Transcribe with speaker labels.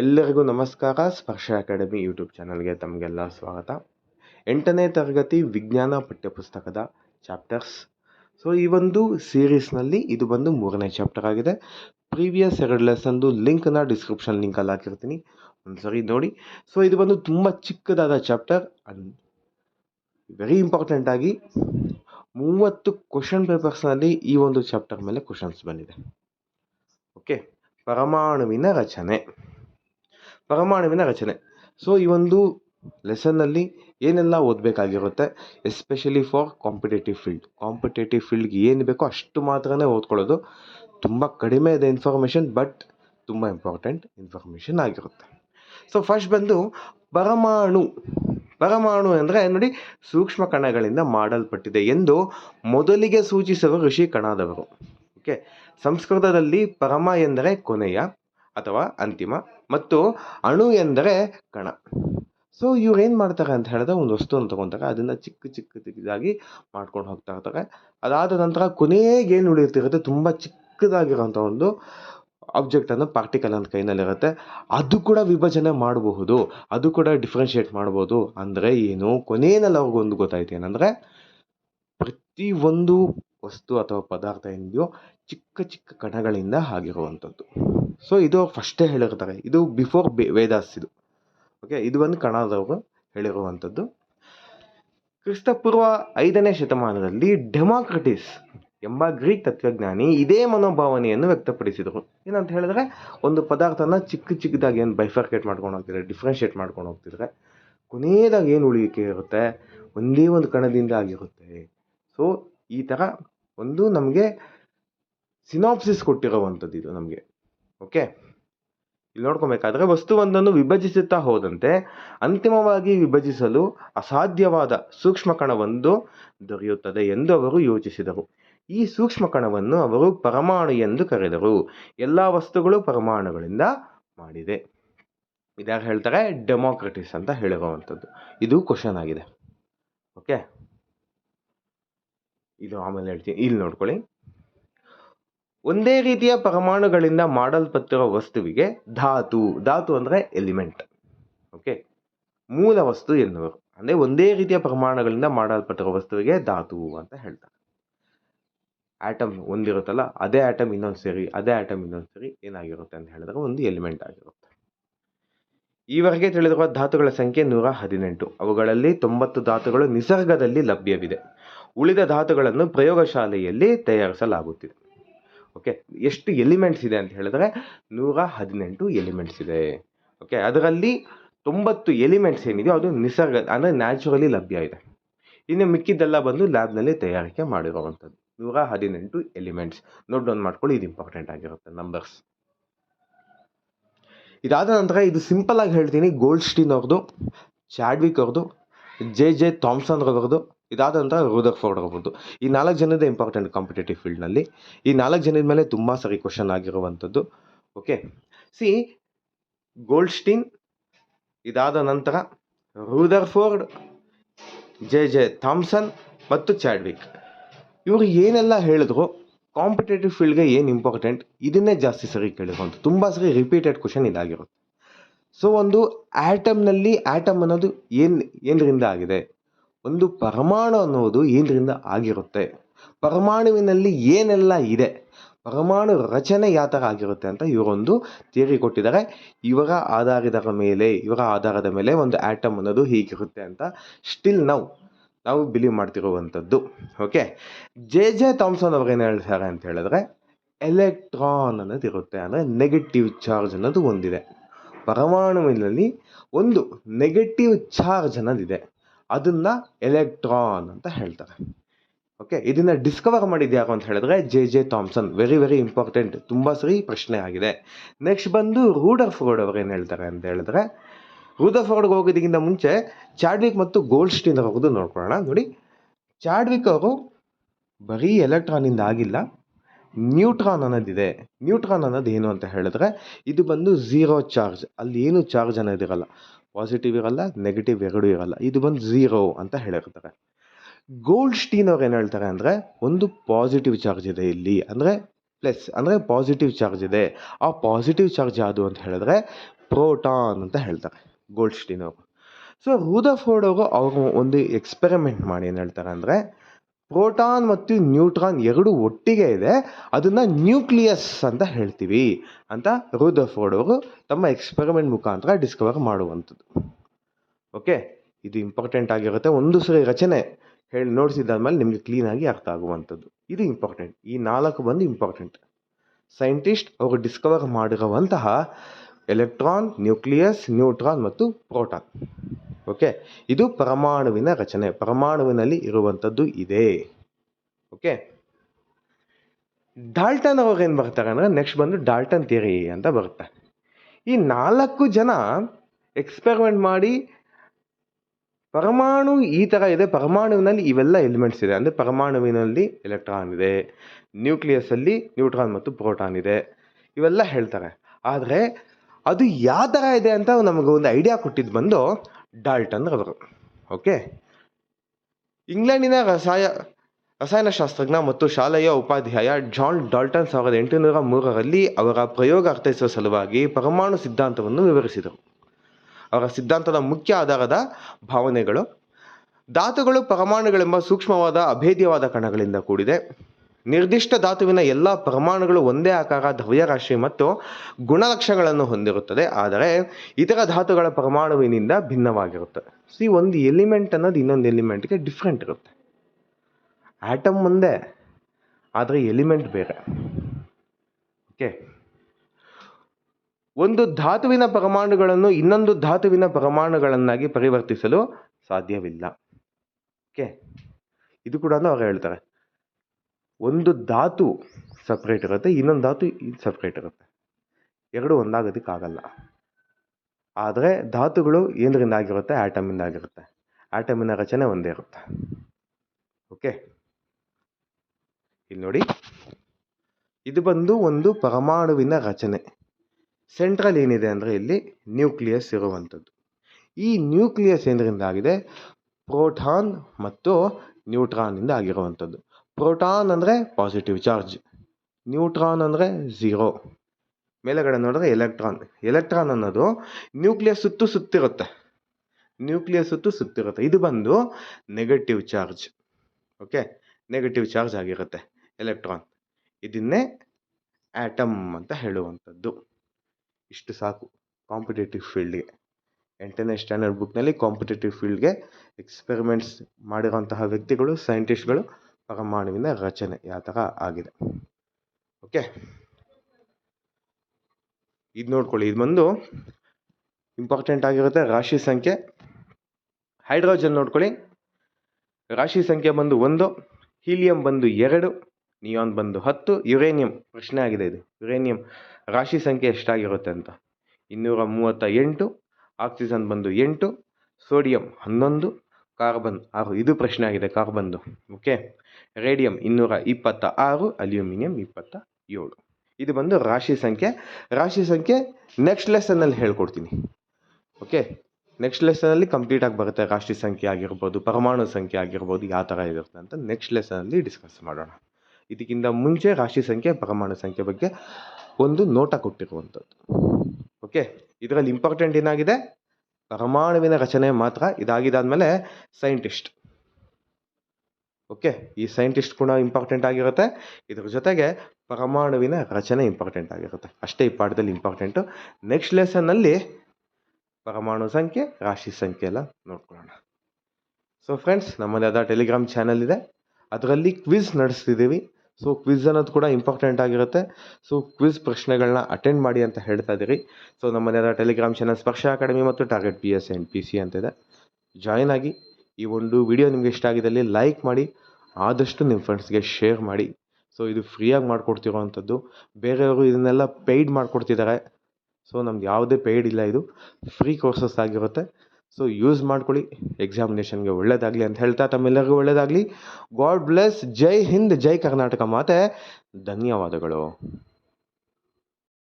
Speaker 1: ಎಲ್ಲರಿಗೂ ನಮಸ್ಕಾರ. ಸ್ಪರ್ಶ ಅಕಾಡೆಮಿ ಯೂಟ್ಯೂಬ್ ಚಾನಲ್ಗೆ ತಮಗೆಲ್ಲ ಸ್ವಾಗತ. ಎಂಟನೇ ತರಗತಿ ವಿಜ್ಞಾನ ಪಠ್ಯಪುಸ್ತಕದ ಚಾಪ್ಟರ್ಸ್. ಸೊ ಈ ಒಂದು ಸೀರೀಸ್ನಲ್ಲಿ ಇದು ಬಂದು ಮೂರನೇ ಚಾಪ್ಟರ್ ಆಗಿದೆ. ಪ್ರೀವಿಯಸ್ ಎರಡು ಲೆಸನ್ದು ಲಿಂಕ್ನ ಡಿಸ್ಕ್ರಿಪ್ಷನ್ ಲಿಂಕಲ್ಲಿ ಹಾಕಿರ್ತೀನಿ. ಒಂದು ಸರಿ ನೋಡಿ. ಸೊ ಇದು ಬಂದು ತುಂಬ ಚಿಕ್ಕದಾದ ಚಾಪ್ಟರ್. ಅಂಡ್ ವೆರಿ ಇಂಪಾರ್ಟೆಂಟ್ ಆಗಿ ಮೂವತ್ತು ಕ್ವಶನ್ ಪೇಪರ್ಸ್ನಲ್ಲಿ ಈ ಒಂದು ಚಾಪ್ಟರ್ ಮೇಲೆ ಕ್ವಶನ್ಸ್ ಬಂದಿದೆ. ಓಕೆ ಪರಮಾಣುವಿನ ರಚನೆ. ಪರಮಾಣುವಿನ ರಚನೆ. ಸೊ ಈ ಒಂದು ಲೆಸನ್ನಲ್ಲಿ ಏನೆಲ್ಲ ಓದಬೇಕಾಗಿರುತ್ತೆ? Especially for competitive field competitive ಫೀಲ್ಡ್ಗೆ ಏನು ಬೇಕೋ ಅಷ್ಟು ಮಾತ್ರನೇ ಓದ್ಕೊಳ್ಳೋದು. ತುಂಬ ಕಡಿಮೆ ಇದೆ ಇನ್ಫಾರ್ಮೇಷನ್ ಬಟ್ ತುಂಬ ಇಂಪಾರ್ಟೆಂಟ್ ಇನ್ಫಾರ್ಮೇಷನ್ ಆಗಿರುತ್ತೆ. ಸೊ ಫಸ್ಟ್ ಬಂದು ಪರಮಾಣು. ಪರಮಾಣು ಅಂದರೆ ನೋಡಿ ಸೂಕ್ಷ್ಮ ಕಣಗಳಿಂದ ಮಾಡಲ್ಪಟ್ಟಿದೆ ಎಂದು ಮೊದಲಿಗೆ ಸೂಚಿಸುವ ಋಷಿ ಕಣದವರು. ಓಕೆ ಸಂಸ್ಕೃತದಲ್ಲಿ ಪರಮ ಎಂದರೆ ಕೊನೆಯ ಅಥವಾ ಅಂತಿಮ. ಮತ್ತು ಅಣು ಎಂದರೆ ಕಣ. ಸೊ ಇವ್ರು ಏನು ಮಾಡ್ತಾರೆ ಅಂತ ಹೇಳಿದ್ರೆ ಒಂದು ವಸ್ತುವನ್ನು ತಗೊತಾರೆ ಅದನ್ನು ಚಿಕ್ಕ ಚಿಕ್ಕ ಚಿಕ್ಕದಾಗಿ ಮಾಡ್ಕೊಂಡು ಹೋಗ್ತಾ ಇರ್ತಾರೆ. ಅದಾದ ನಂತರ ಕೊನೆಗೆ ಏನು ಉಳಿಯುತ್ತಿರುತ್ತೆ, ತುಂಬ ಚಿಕ್ಕದಾಗಿರೋಂಥ ಒಂದು ಆಬ್ಜೆಕ್ಟನ್ನು ಪಾರ್ಟಿಕಲ್ ಅಂತ ಕೈನಲ್ಲಿರುತ್ತೆ. ಅದು ಕೂಡ ವಿಭಜನೆ ಮಾಡಬಹುದು. ಅದು ಕೂಡ ಡಿಫ್ರೆನ್ಷಿಯೇಟ್ ಮಾಡ್ಬೋದು. ಅಂದರೆ ಏನು? ಕೊನೆಯಲ್ಲಿ ಅವ್ರಿಗೊಂದು ಗೊತ್ತಾಯ್ತು ಏನಂದರೆ ಪ್ರತಿಯೊಂದು ವಸ್ತು ಅಥವಾ ಪದಾರ್ಥ ಏನಿದೆಯೋ ಚಿಕ್ಕ ಚಿಕ್ಕ ಕಣಗಳಿಂದ ಆಗಿರುವಂಥದ್ದು. ಸೊ ಇದು ಫಸ್ಟೇ ಹೇಳಿರ್ತಾರೆ. ಇದು ಬಿಫೋರ್ ವೇದಾಸ್ ಇದು. ಓಕೆ ಇದು ಒಂದು ಕಣದವರು ಹೇಳಿರುವಂಥದ್ದು. ಕ್ರಿಸ್ತಪೂರ್ವ ಐದನೇ ಶತಮಾನದಲ್ಲಿ ಡೆಮಾಕ್ರಟಿಸ್ ಎಂಬ ಗ್ರೀಕ್ ತತ್ವಜ್ಞಾನಿ ಇದೇ ಮನೋಭಾವನೆಯನ್ನು ವ್ಯಕ್ತಪಡಿಸಿದರು. ಏನಂತ ಹೇಳಿದ್ರೆ, ಒಂದು ಪದಾರ್ಥನ ಚಿಕ್ಕ ಚಿಕ್ಕದಾಗಿ ಏನು ಬೈಫರ್ಕೇಟ್ ಮಾಡ್ಕೊಂಡು ಹೋಗ್ತಿದ್ರೆ ಡಿಫ್ರೆನ್ಷಿಯೇಟ್ ಮಾಡ್ಕೊಂಡು ಹೋಗ್ತಿದ್ರೆ, ಕೊನೆಯದಾಗಿ ಏನು ಉಳಿಕೆ ಇರುತ್ತೆ? ಒಂದೇ ಒಂದು ಕಣದಿಂದ ಆಗಿರುತ್ತೆ. ಸೊ ಈ ಥರ ಒಂದು ನಮಗೆ ಸಿನಾಪ್ಸಿಸ್ ಕೊಟ್ಟಿರುವಂಥದ್ದು ಇದು ನಮಗೆ. ಓಕೆ? ಇಲ್ಲಿ ನೋಡ್ಕೊಬೇಕಾದ್ರೆ ವಸ್ತುವೊಂದನ್ನು ವಿಭಜಿಸುತ್ತಾ ಹೋದಂತೆ ಅಂತಿಮವಾಗಿ ವಿಭಜಿಸಲು ಅಸಾಧ್ಯವಾದ ಸೂಕ್ಷ್ಮ ಕಣವೊಂದು ದೊರೆಯುತ್ತದೆ ಎಂದು ಅವರು ಯೋಚಿಸಿದರು. ಈ ಸೂಕ್ಷ್ಮ ಕಣವನ್ನು ಅವರು ಪರಮಾಣು ಎಂದು ಕರೆದರು. ಎಲ್ಲ ವಸ್ತುಗಳು ಪರಮಾಣುಗಳಿಂದ ಮಾಡಿದೆ. ಇದ್ಯಾರು ಹೇಳ್ತಾರೆ? ಡೆಮೋಕ್ರೆಟಿಸ್ ಅಂತ ಹೇಳಿರುವಂಥದ್ದು ಇದು ಕ್ವಶನ್ ಆಗಿದೆ. ಓಕೆ? ಇದು ಆಮೇಲೆ ಹೇಳ್ತೀನಿ. ಇಲ್ಲಿ ನೋಡ್ಕೊಳ್ಳಿ. ಒಂದೇ ರೀತಿಯ ಪರಮಾಣುಗಳಿಂದ ಮಾಡಲ್ಪಟ್ಟಿರುವ ವಸ್ತುವಿಗೆ ಧಾತು. ಧಾತು ಅಂದರೆ ಎಲಿಮೆಂಟ್. ಓಕೆ? ಮೂಲ ವಸ್ತು ಎನ್ನುವರು. ಅಂದರೆ ಒಂದೇ ರೀತಿಯ ಪರಮಾಣುಗಳಿಂದ ಮಾಡಲ್ಪಟ್ಟಿರುವ ವಸ್ತುವಿಗೆ ಧಾತು ಅಂತ ಹೇಳ್ತಾರೆ. ಆಟಮ್ ಒಂದಿರುತ್ತಲ್ಲ, ಅದೇ ಆಟಮ್ ಇನ್ನೊಂದು ಸೇರಿ, ಅದೇ ಆಟಮ್ ಇನ್ನೊಂದು ಸರಿ ಏನಾಗಿರುತ್ತೆ ಅಂತ ಹೇಳಿದ್ರೆ ಒಂದು ಎಲಿಮೆಂಟ್ ಆಗಿರುತ್ತೆ. ಈವರೆಗೆ ತಿಳಿದಿರುವ ಧಾತುಗಳ ಸಂಖ್ಯೆ ನೂರ ಹದಿನೆಂಟು. ಅವುಗಳಲ್ಲಿ ತೊಂಬತ್ತು ಧಾತುಗಳು ನಿಸರ್ಗದಲ್ಲಿ ಲಭ್ಯವಿದೆ. ಉಳಿದ ಧಾತುಗಳನ್ನು ಪ್ರಯೋಗಶಾಲೆಯಲ್ಲಿ ತಯಾರಿಸಲಾಗುತ್ತಿದೆ. ಓಕೆ ಎಷ್ಟು ಎಲಿಮೆಂಟ್ಸ್ ಇದೆ ಅಂತ ಹೇಳಿದ್ರೆ ನೂರ ಹದಿನೆಂಟು ಎಲಿಮೆಂಟ್ಸ್ ಇದೆ. ಓಕೆ ಅದರಲ್ಲಿ ತೊಂಬತ್ತು ಎಲಿಮೆಂಟ್ಸ್ ಏನಿದೆಯೋ ಅದು ನಿಸರ್ಗ, ಅಂದರೆ ನ್ಯಾಚುರಲಿ ಲಭ್ಯ ಇದೆ. ಇನ್ನು ಮಿಕ್ಕಿದ್ದೆಲ್ಲ ಬಂದು ಲ್ಯಾಬ್ನಲ್ಲಿ ತಯಾರಿಕೆ ಮಾಡಿರುವಂಥದ್ದು. ನೂರ ಹದಿನೆಂಟು ಎಲಿಮೆಂಟ್ಸ್ ನೋಟ್ ಡೌನ್ ಮಾಡ್ಕೊಳ್ಳಿ, ಇದು ಇಂಪಾರ್ಟೆಂಟ್ ಆಗಿರುತ್ತೆ ನಂಬರ್ಸ್ ಇದಾದ ನಂತರ ಇದು ಸಿಂಪಲ್ ಆಗಿ ಹೇಳ್ತೀನಿ ಗೋಲ್ಡ್ ಸ್ಟೀನ್ ಅವ್ರದ್ದು ಚಾಡ್ವಿಕ್ ಅವ್ರದ್ದು ಜೆ ಜೆ ಥಾಮ್ಸನ್ ಅವರದ್ದು ಇದಾದ ನಂತರ ರೂದರ್ ಫೋರ್ಡ್ ಆಗ್ಬೋದು ಈ ನಾಲ್ಕು ಜನದ ಇಂಪಾರ್ಟೆಂಟ್ ಕಾಂಪಿಟೇಟಿವ್ ಫೀಲ್ಡ್ನಲ್ಲಿ ಈ ನಾಲ್ಕು ಜನದ ಮೇಲೆ ತುಂಬ ಸರಿ ಕ್ವಶನ್ ಆಗಿರುವಂಥದ್ದು. ಓಕೆ ಸಿ ಗೋಲ್ಡ್ಸ್ಟೀನ್ ಇದಾದ ನಂತರ Rutherford J J Thomson ಮತ್ತು ಚಾಡ್ವಿಕ್ ಇವರು ಏನೆಲ್ಲ ಹೇಳಿದ್ರು? ಕಾಂಪಿಟೇಟಿವ್ ಫೀಲ್ಡ್ಗೆ ಏನು ಇಂಪಾರ್ಟೆಂಟ್ ಇದನ್ನೇ ಜಾಸ್ತಿ ಸರಿ ಕೇಳಿರುವಂಥ ತುಂಬ ಸರಿ ರಿಪೀಟೆಡ್ ಕ್ವಶನ್ ಇದಾಗಿರುತ್ತೆ. ಸೊ ಒಂದು ಆ್ಯಟಮ್ನಲ್ಲಿ ಆ್ಯಟಮ್ ಅನ್ನೋದು ಏನು, ಏನರಿಂದ ಆಗಿದೆ? ಒಂದು ಪರಮಾಣು ಅನ್ನೋದು ಏನರಿಂದ ಆಗಿರುತ್ತೆ? ಪರಮಾಣುವಿನಲ್ಲಿ ಏನೆಲ್ಲ ಇದೆ? ಪರಮಾಣು ರಚನೆ ಯಾವ ಥರ ಆಗಿರುತ್ತೆ ಅಂತ ಇವರೊಂದು ಥಿಯರಿ ಕೊಟ್ಟಿದ್ದಾರೆ. ಇವರ ಆಧಾರದ ಮೇಲೆ, ಇವರ ಆಧಾರದ ಮೇಲೆ ಒಂದು ಆ್ಯಟಮ್ ಅನ್ನೋದು ಹೀಗಿರುತ್ತೆ ಅಂತ ಸ್ಟಿಲ್ ನಾವು ನಾವು ಬಿಲೀವ್ ಮಾಡ್ತಿರುವಂಥದ್ದು. ಓಕೆ ಜೆ ಜೆ ಥಾಮ್ಸನ್ ಅವ್ರು ಏನು ಹೇಳ್ತಾರೆ ಅಂತ ಹೇಳಿದ್ರೆ ಎಲೆಕ್ಟ್ರಾನ್ ಅನ್ನೋದು ಇರುತ್ತೆ, ಅಂದರೆ ನೆಗೆಟಿವ್ ಚಾರ್ಜ್ ಅನ್ನೋದು ಒಂದಿದೆ. ಪರಮಾಣುವಿನಲ್ಲಿ ಒಂದು ನೆಗೆಟಿವ್ ಚಾರ್ಜ್ ಅನ್ನೋದಿದೆ. ಅದನ್ನು ಎಲೆಕ್ಟ್ರಾನ್ ಅಂತ ಹೇಳ್ತಾರೆ. ಓಕೆ ಇದನ್ನು ಡಿಸ್ಕವರ್ ಮಾಡಿದ್ದು ಯಾರು ಅಂತ ಹೇಳಿದ್ರೆ J J Thomson. Very very important ತುಂಬ ಸರಿ ಪ್ರಶ್ನೆ ಆಗಿದೆ. ನೆಕ್ಸ್ಟ್ ಬಂದು ರೂಡರ್ ಫೋರ್ಡ್ ಅವರು ಏನು ಹೇಳ್ತಾರೆ ಅಂತ ಹೇಳಿದ್ರೆ ರೂಡರ್ ಫೋರ್ಡ್ಗೆ ಹೋಗೋದಕ್ಕಿಂತ ಮುಂಚೆ ಚಾಡ್ವಿಕ್ ಮತ್ತು ಗೋಲ್ಡ್ ಸ್ಟೀನ್ ಹೋಗೋದು ನೋಡ್ಕೊಳ್ಳೋಣ. ನೋಡಿ, ಚಾಡ್ವಿಕ್ ಅವರು ಬರೀ ಎಲೆಕ್ಟ್ರಾನಿಂದ ಆಗಿಲ್ಲ, ನ್ಯೂಟ್ರಾನ್ ಅನ್ನೋದಿದೆ. ನ್ಯೂಟ್ರಾನ್ ಅನ್ನೋದು ಏನು ಅಂತ ಹೇಳಿದ್ರೆ, ಇದು ಬಂದು ಝೀರೋ ಚಾರ್ಜ್. ಅಲ್ಲಿ ಏನು ಚಾರ್ಜ್ ಅನ್ನೋದಿರಲ್ಲ. ಪಾಸಿಟಿವ್ ಇರಲ್ಲ ನೆಗೆಟಿವ್ ಎರಡೂ ಇರಲ್ಲ. ಇದು ಬಂದು ಝೀರೋ ಅಂತ ಹೇಳಿರ್ತಾರೆ. ಗೋಲ್ಡ್ ಸ್ಟೀನ್ ಅವ್ರು ಏನು ಹೇಳ್ತಾರೆ ಅಂದರೆ, ಒಂದು ಪಾಸಿಟಿವ್ ಚಾರ್ಜ್ ಇದೆ ಇಲ್ಲಿ. ಅಂದರೆ ಪ್ಲಸ್ ಅಂದರೆ ಪಾಸಿಟಿವ್ ಚಾರ್ಜ್ ಇದೆ. ಆ ಪಾಸಿಟಿವ್ ಚಾರ್ಜ್ ಯಾವುದು ಅಂತ ಹೇಳಿದ್ರೆ ಪ್ರೋಟಾನ್ ಅಂತ ಹೇಳ್ತಾರೆ ಗೋಲ್ಡ್ ಸ್ಟೀನ್ ಅವರು. ಸೊ ರೂದರ್ಫೋರ್ಡ್ ಅವರು ಅವರು ಒಂದು ಎಕ್ಸ್ಪೆರಿಮೆಂಟ್ ಮಾಡಿ ಏನು ಹೇಳ್ತಾರೆ ಅಂದರೆ ಪ್ರೋಟಾನ್ ಮತ್ತು ನ್ಯೂಟ್ರಾನ್ ಎರಡು ಒಟ್ಟಿಗೆ ಇದೆ. ಅದನ್ನು ನ್ಯೂಕ್ಲಿಯಸ್ ಅಂತ ಹೇಳ್ತೀವಿ ಅಂತ ರೂದರ್ಫೋರ್ಡ್ ಅವರು ತಮ್ಮ ಎಕ್ಸ್ಪೆರಿಮೆಂಟ್ ಮುಖಾಂತರ ಡಿಸ್ಕವರ್ ಮಾಡುವಂಥದ್ದು. ಓಕೆ? ಇದು ಇಂಪಾರ್ಟೆಂಟ್ ಆಗಿರುತ್ತೆ. ಒಂದು ಸರಿ ರಚನೆ ಹೇಳಿ ನೋಡಿಸಿದ್ದಾದ್ಮೇಲೆ ನಿಮಗೆ ಕ್ಲೀನಾಗಿ ಅರ್ಥ ಆಗುವಂಥದ್ದು. ಇದು ಇಂಪಾರ್ಟೆಂಟ್. ಈ ನಾಲ್ಕು ಬಂದು ಇಂಪಾರ್ಟೆಂಟ್. ಸೈಂಟಿಸ್ಟ್ ಅವರು ಡಿಸ್ಕವರ್ ಮಾಡಿರುವಂತಹ ಎಲೆಕ್ಟ್ರಾನ್, ನ್ಯೂಕ್ಲಿಯಸ್, ನ್ಯೂಟ್ರಾನ್ ಮತ್ತು ಪ್ರೋಟಾನ್. ಓಕೆ ಇದು ಪರಮಾಣುವಿನ ರಚನೆ. ಪರಮಾಣುವಿನಲ್ಲಿ ಇರುವಂಥದ್ದು ಇದೆ. ಓಕೆ ಡಾಲ್ಟನ್ ಅವ್ರು ಏನು ಬರ್ತಾರೆ ಅಂದರೆ ನೆಕ್ಸ್ಟ್ ಬಂದು ಡಾಲ್ಟನ್ ಥಿಯರಿ ಅಂತ ಬರುತ್ತೆ. ಈ ನಾಲ್ಕು ಜನ ಎಕ್ಸ್ಪೆರಿಮೆಂಟ್ ಮಾಡಿ, ಪರಮಾಣು ಈ ಥರ ಇದೆ, ಪರಮಾಣುವಿನಲ್ಲಿ ಇವೆಲ್ಲ ಎಲಿಮೆಂಟ್ಸ್ ಇದೆ. ಅಂದರೆ ಪರಮಾಣುವಿನಲ್ಲಿ ಎಲೆಕ್ಟ್ರಾನ್ ಇದೆ ನ್ಯೂಕ್ಲಿಯಸಲ್ಲಿ ನ್ಯೂಟ್ರಾನ್ ಮತ್ತು ಪ್ರೋಟಾನ್ ಇದೆ. ಇವೆಲ್ಲ ಹೇಳ್ತಾರೆ. ಆದರೆ, ಅದು ಯಾವ ಥರ ಇದೆ ಅಂತ ನಮಗೆ ಒಂದು ಐಡಿಯಾ ಕೊಟ್ಟಿದ್ದು ಬಂದು ಡಾಲ್ಟನ್ ಅವರು. ಓಕೆ ಇಂಗ್ಲೆಂಡಿನ ರಸಾಯ, ರಸಾಯನಶಾಸ್ತ್ರಜ್ಞ ಮತ್ತು ಶಾಲೆಯ ಉಪಾಧ್ಯಾಯ ಜಾನ್ ಡಾಲ್ಟನ್ ಸಾವಿರದ ಎಂಟುನೂರ ಮೂರರಲ್ಲಿ ಅವರ ಪ್ರಯೋಗ ಅರ್ಥೈಸುವ ಸಲುವಾಗಿ ಪರಮಾಣು ಸಿದ್ಧಾಂತವನ್ನು ವಿವರಿಸಿದರು. ಅವರ ಸಿದ್ಧಾಂತದ ಮುಖ್ಯ ಆಧಾರದ ಭಾವನೆಗಳು, ಧಾತುಗಳು ಪರಮಾಣುಗಳೆಂಬ ಸೂಕ್ಷ್ಮವಾದ ಅಭೇದ್ಯವಾದ ಕಣಗಳಿಂದ ಕೂಡಿದೆ. ನಿರ್ದಿಷ್ಟ ಧಾತುವಿನ ಎಲ್ಲ ಪ್ರಮಾಣಗಳು ಒಂದೇ ಆಕಾರ, ದ್ರವ್ಯರಾಶಿ ಮತ್ತು ಗುಣಲಕ್ಷಣಗಳನ್ನು ಹೊಂದಿರುತ್ತದೆ. ಆದರೆ ಇತರ ಧಾತುಗಳ ಪರಮಾಣುವಿನಿಂದ ಭಿನ್ನವಾಗಿರುತ್ತದೆ ಸಿ ಒಂದು ಎಲಿಮೆಂಟ್ ಅನ್ನೋದು ಇನ್ನೊಂದು ಎಲಿಮೆಂಟ್ಗೆ ಡಿಫ್ರೆಂಟ್ ಇರುತ್ತೆ. ಆಟಮ್ ಒಂದೇ, ಆದರೆ ಎಲಿಮೆಂಟ್ ಬೇರೆ. ಓಕೆ ಒಂದು ಧಾತುವಿನ ಪರಮಾಣುಗಳನ್ನು ಇನ್ನೊಂದು ಧಾತುವಿನ ಪರಮಾಣುಗಳನ್ನಾಗಿ ಪರಿವರ್ತಿಸಲು ಸಾಧ್ಯವಿಲ್ಲ. ಓಕೆ ಇದು ಕೂಡ ಅವ್ರು ಹೇಳ್ತಾರೆ. ಒಂದು ಧಾತು ಸಪ್ರೇಟ್ ಇರುತ್ತೆ, ಇನ್ನೊಂದು ಧಾತು ಇದು ಸಪ್ರೇಟ್ ಇರುತ್ತೆ. ಎರಡು ಒಂದಾಗೋದಕ್ಕಾಗಲ್ಲ ಆದರೆ ಧಾತುಗಳು ಏನರಿಂದ ಆಗಿರುತ್ತೆ? ಆ್ಯಟಮಿಂದ ಆಗಿರುತ್ತೆ. ಆ್ಯಟಮಿನ ರಚನೆ ಒಂದೇ ಇರುತ್ತೆ. ಓಕೆ ಇಲ್ಲಿ ನೋಡಿ. ಇದು ಬಂದು ಒಂದು ಪರಮಾಣುವಿನ ರಚನೆ. ಸೆಂಟ್ರಲ್ ಏನಿದೆ ಅಂದರೆ ಇಲ್ಲಿ ನ್ಯೂಕ್ಲಿಯಸ್ ಇರುವಂಥದ್ದು. ಈ ನ್ಯೂಕ್ಲಿಯಸ್ ಏನರಿಂದ ಆಗಿದೆ? ಪ್ರೋಟಾನ್ ಮತ್ತು ನ್ಯೂಟ್ರಾನಿಂದ ಆಗಿರುವಂಥದ್ದು. ಪ್ರೋಟಾನ್ ಅಂದರೆ ಪಾಸಿಟಿವ್ ಚಾರ್ಜ್, ನ್ಯೂಟ್ರಾನ್ ಅಂದರೆ ಝೀರೋ. ಮೇಲೆಗಡೆ ನೋಡಿದ್ರೆ ಎಲೆಕ್ಟ್ರಾನ್. ಎಲೆಕ್ಟ್ರಾನ್ ಅನ್ನೋದು ನ್ಯೂಕ್ಲಿಯಸ್ ಸುತ್ತು ಸುತ್ತಿರುತ್ತೆ. ನ್ಯೂಕ್ಲಿಯಸ್ ಸುತ್ತು ಸುತ್ತಿರುತ್ತೆ. ಇದು ಬಂದು negative charge okay negative charge ಆಗಿರುತ್ತೆ ಎಲೆಕ್ಟ್ರಾನ್. ಇದನ್ನೇ ಆಟಮ್ ಅಂತ ಹೇಳುವಂಥದ್ದು. ಇಷ್ಟು ಸಾಕು. ಕಾಂಪಿಟೇಟಿವ್ ಫೀಲ್ಡ್ಗೆ ಎಂಟನೇ ಸ್ಟ್ಯಾಂಡರ್ಡ್ ಬುಕ್ನಲ್ಲಿ ಕಾಂಪಿಟೇಟಿವ್ ಫೀಲ್ಡ್ಗೆ ಎಕ್ಸ್ಪೆರಿಮೆಂಟ್ಸ್ ಮಾಡಿರುವಂತಹ ವ್ಯಕ್ತಿಗಳು ಸೈಂಟಿಸ್ಟ್ಗಳು ಪರಮಾಣುವಿನ ರಚನೆ ಯಾವ ಥರ ಆಗಿದೆ. ಓಕೆ. ಇದು ನೋಡ್ಕೊಳ್ಳಿ, ಇದು ಬಂದು ಇಂಪಾರ್ಟೆಂಟ್ ಆಗಿರುತ್ತೆ. ರಾಶಿ ಸಂಖ್ಯೆ ಹೈಡ್ರೋಜನ್ ನೋಡ್ಕೊಳ್ಳಿ. ರಾಶಿ ಸಂಖ್ಯೆ ಬಂದು ಒಂದು, ಹೀಲಿಯಂ ಬಂದು ಎರಡು, ನಿಯಾನ್ ಬಂದು ಹತ್ತು, ಯುರೇನಿಯಂ ಪ್ರಶ್ನೆ ಆಗಿದೆ ಇದು. ಯುರೇನಿಯಂ ರಾಶಿ ಸಂಖ್ಯೆ ಎಷ್ಟಾಗಿರುತ್ತೆ ಅಂತ. ಇನ್ನೂರ ಮೂವತ್ತ ಎಂಟು, ಆಕ್ಸಿಜನ್ ಬಂದು ಎಂಟು, ಸೋಡಿಯಂ ಹನ್ನೊಂದು ಕಾರ್ಬನ್ ಆರು, ಇದು ಪ್ರಶ್ನೆ ಆಗಿದೆ, ಕಾರ್ಬನ್ದು. ಓಕೆ ರೇಡಿಯಂ ಇನ್ನೂರ ಇಪ್ಪತ್ತ ಆರು ಅಲ್ಯೂಮಿನಿಯಂ ಇಪ್ಪತ್ತ ಏಳು ಇದು ಬಂದು ರಾಶಿ ಸಂಖ್ಯೆ. ರಾಶಿ ಸಂಖ್ಯೆ ನೆಕ್ಸ್ಟ್ ಲೆಸನಲ್ಲಿ ಹೇಳ್ಕೊಡ್ತೀನಿ. ಓಕೆ ನೆಕ್ಸ್ಟ್ ಲೆಸನಲ್ಲಿ ಕಂಪ್ಲೀಟ್ ಆಗಿ ಬರುತ್ತೆ. ರಾಶಿ ಸಂಖ್ಯೆ ಆಗಿರ್ಬೋದು, ಪರಮಾಣು ಸಂಖ್ಯೆ ಆಗಿರ್ಬೋದು, ಯಾವ ಥರ ಇರುತ್ತೆ ಅಂತ ನೆಕ್ಸ್ಟ್ ಲೆಸನಲ್ಲಿ ಡಿಸ್ಕಸ್ ಮಾಡೋಣ. ಇದಕ್ಕಿಂತ ಮುಂಚೆ ರಾಶಿ ಸಂಖ್ಯೆ, ಪರಮಾಣು ಸಂಖ್ಯೆ ಬಗ್ಗೆ ಒಂದು ನೋಟ ಕೊಟ್ಟಿರುವಂಥದ್ದು. ಓಕೆ ಇದರಲ್ಲಿ ಇಂಪಾರ್ಟೆಂಟ್ ಏನಾಗಿದೆ? ಪರಮಾಣುವಿನ ರಚನೆ ಮಾತ್ರ ಇದಾಗಿದ್ದಾದಮೇಲೆ ಸೈಂಟಿಸ್ಟ್. ಓಕೆ, ಈ ಸೈಂಟಿಸ್ಟ್ ಕೂಡ ಇಂಪಾರ್ಟೆಂಟ್ ಆಗಿರುತ್ತೆ. ಇದ್ರ ಜೊತೆಗೆ ಪರಮಾಣುವಿನ ರಚನೆ ಇಂಪಾರ್ಟೆಂಟ್ ಆಗಿರುತ್ತೆ. ಅಷ್ಟೇ ಈ ಪಾಠದಲ್ಲಿ ಇಂಪಾರ್ಟೆಂಟು ನೆಕ್ಸ್ಟ್ ಲೆಸನ್ನಲ್ಲಿ ಪರಮಾಣು ಸಂಖ್ಯೆ, ರಾಶಿ ಸಂಖ್ಯೆ ಎಲ್ಲ ನೋಡ್ಕೊಳ್ಳೋಣ. ಸೊ ಫ್ರೆಂಡ್ಸ್ ನಮ್ಮದೇ ಆದ ಟೆಲಿಗ್ರಾಮ್ ಚಾನಲ್ ಇದೆ. ಅದರಲ್ಲಿ ಕ್ವಿಝ್ ನಡೆಸ್ತಿದ್ದೀವಿ. ಸೊ ಕ್ವಿಝ್ ಅನ್ನೋದು ಕೂಡ ಇಂಪಾರ್ಟೆಂಟ್ ಆಗಿರುತ್ತೆ. ಸೊ ಕ್ವಿಝ್ ಪ್ರಶ್ನೆಗಳನ್ನ ಅಟೆಂಡ್ ಮಾಡಿ ಅಂತ ಹೇಳ್ತಾ ಇದ್ದೀರಿ. ಸೊ ನಮ್ಮ ಮನೆಯ ಟೆಲಿಗ್ರಾಮ್ ಚಾನಲ್ ಸ್ಪರ್ಶ ಅಕಾಡೆಮಿ ಮತ್ತು target P S N P C ಅಂತಿದೆ ಜಾಯಿನ್ ಆಗಿ ಈ ಒಂದು ವಿಡಿಯೋ ನಿಮಗೆ ಇಷ್ಟ ಆಗಿದ್ದಲ್ಲಿ ಲೈಕ್ ಮಾಡಿ, ಆದಷ್ಟು ನಿಮ್ಮ ಫ್ರೆಂಡ್ಸ್ಗೆ ಶೇರ್ ಮಾಡಿ. ಸೊ ಇದು ಫ್ರೀಯಾಗಿ ಮಾಡಿಕೊಡ್ತಿರೋವಂಥದ್ದು ಬೇರೆಯವರು ಇದನ್ನೆಲ್ಲ ಪೇಯ್ಡ್ ಮಾಡಿಕೊಡ್ತಿದ್ದಾರೆ. ಸೊ ನಮ್ದು ಯಾವುದೇ ಪೇಯ್ಡ್ ಇಲ್ಲ ಇದು. ಫ್ರೀ ಕೋರ್ಸಸ್ ಆಗಿರುತ್ತೆ. ಸೊ ಯೂಸ್ ಮಾಡ್ಕೊಳ್ಳಿ. ಎಕ್ಸಾಮಿನೇಷನ್ಗೆ ಒಳ್ಳೇದಾಗಲಿ ಅಂತ ಹೇಳ್ತಾ ತಮ್ಮೆಲ್ಲರಿಗೂ ಒಳ್ಳೇದಾಗಲಿ. ಗಾಡ್ ಬ್ಲೆಸ್ ಜೈ ಹಿಂದ್, ಜೈ ಕರ್ನಾಟಕ ಮಾತೆ. ಧನ್ಯವಾದಗಳು.